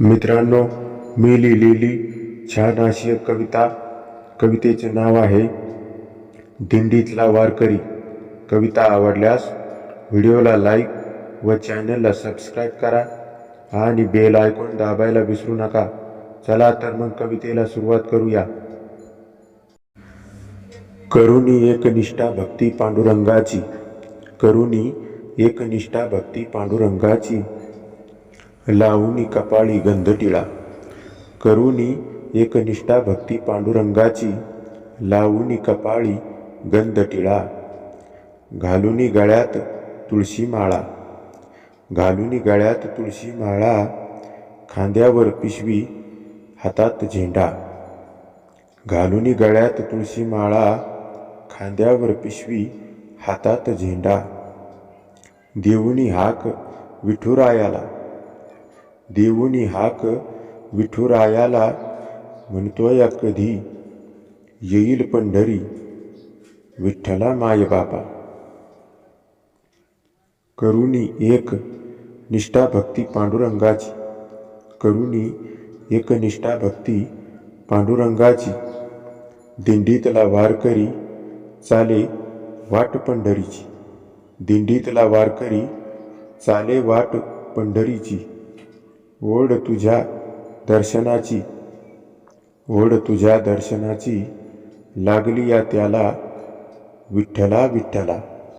मित्रांनो मी लिहिलेली छान अशी एक कविता कवितेचे नाव आहे दिंडीतला वारकरी. कविता आवडल्यास व्हिडिओला लाईक व चॅनलला सबस्क्राईब करा आणि बेल आयकॉन दाबायला विसरू नका. चला तर मग कवितेला सुरुवात करूया. करुणी एक निष्ठा भक्ती पांडुरंगाची. करुणी एक निष्ठा भक्ती पांडुरंगाची. लावणी कपाळी गंधटिळा करुणी एक निष्ठा भक्ती पांडुरंगाची लावणी कपाळी गंधटिळा घालुनी गळ्यात तुळशी माळा घालुनी गळ्यात तुळशी माळा खांद्यावर पिशवी हातात झेंडा घालुनी गळ्यात तुळशी माळा खांद्यावर पिशवी हातात झेंडा देऊनी हाक विठुरायाला देऊनी हाक विठुरायाला म्हणतोय कधी येईल पंढरी विठ्ठला माय बाबा. करुणी एक निष्ठा भक्ती पांडुरंगाची करुणी एक निष्ठा भक्ती पांडुरंगाची दिंडीतला वारकरी चाले वाट पंढरीची. दिंडीतला वारकरी चाले वाट पंढरीची. ओढ तुझ्या दर्शनाची ओढ तुझ्या दर्शनाची लागली या त्याला विठ्ठला विठ्ठला.